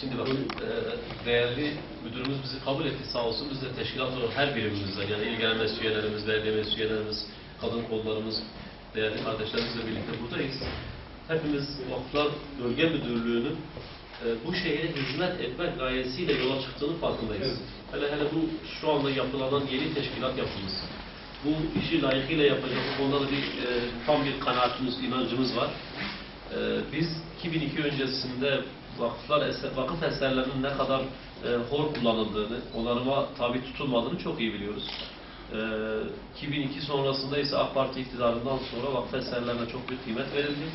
Şimdi bakın e, değerli müdürümüz bizi kabul etti sağ olsun. Biz de teşkilat olarak her birimimizden yani ilgilenen meclis üyelerimiz, belediye meclis üyelerimiz, kadın kollarımız, değerli kardeşlerimizle birlikte buradayız. Hepimiz Vakıflar Bölge Müdürlüğü'nün e, bu şehre hizmet etmek gayesiyle yola çıktığını farkındayız. Evet. Hele hele bu şu anda yapılanan yeni teşkilat yapımız. Bu işi layıkıyla yapacak bu konuda da bir e, tam bir kanaatimiz, inancımız var. Ee, biz 2002 öncesinde vakıflar eser, vakıf eserlerinin ne kadar e, hor kullanıldığını, onarıma tabi tutulmadığını çok iyi biliyoruz. Ee, 2002 sonrasında ise AK Parti iktidarından sonra vakıf eserlerine çok büyük kıymet verildi.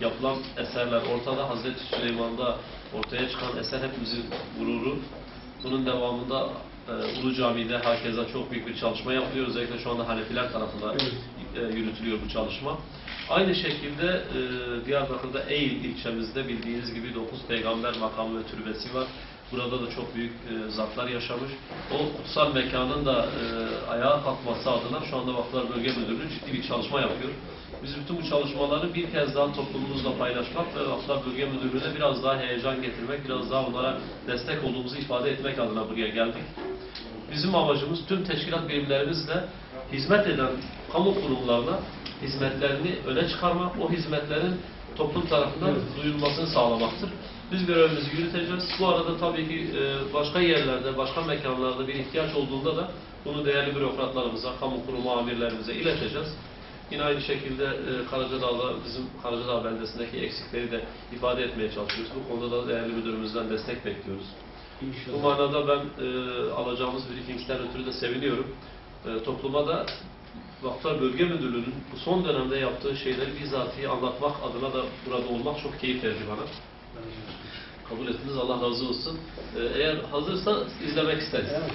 Yapılan eserler ortada. Hazreti Süleyman'da ortaya çıkan eser hepimizin gururu. Bunun devamında e, Ulu Cami'de herkese çok büyük bir çalışma yapılıyor. Özellikle şu anda Hanefiler tarafından e, yürütülüyor bu çalışma. Aynı şekilde e, Diyarbakır'da Eğil ilçemizde bildiğiniz gibi 9 peygamber makamı ve türbesi var. Burada da çok büyük e, zatlar yaşamış. O kutsal mekanın da e, ayağa kalkması adına şu anda Vakıflar Bölge Müdürlüğü ciddi bir çalışma yapıyor. Biz bütün bu çalışmaları bir kez daha toplumumuzla paylaşmak ve Vakıflar Bölge Müdürlüğü'ne biraz daha heyecan getirmek, biraz daha onlara destek olduğumuzu ifade etmek adına buraya geldik. Bizim amacımız tüm teşkilat birimlerimizle hizmet eden kamu kurumlarına hizmetlerini öne çıkarmak, o hizmetlerin toplum tarafından Evet. duyulmasını sağlamaktır. Biz görevimizi yürüteceğiz. Bu arada tabii ki e, başka yerlerde, başka mekanlarda bir ihtiyaç olduğunda da bunu değerli bürokratlarımıza, kamu kurumu amirlerimize ileteceğiz. Yine aynı şekilde e, Karacadağ'da, bizim Karacadağ beldesindeki eksikleri de ifade etmeye çalışıyoruz. Bu konuda da değerli müdürümüzden destek bekliyoruz. Bu İnşallah. manada ben e, alacağımız briefingsten ötürü de seviniyorum. E, topluma da Vakıflar Bölge Müdürlüğü'nün bu son dönemde yaptığı şeyleri bizatihi anlatmak adına da burada olmak çok keyif verici bana. Kabul ettiniz Allah razı olsun. E, eğer hazırsa izlemek isteriz. Evet.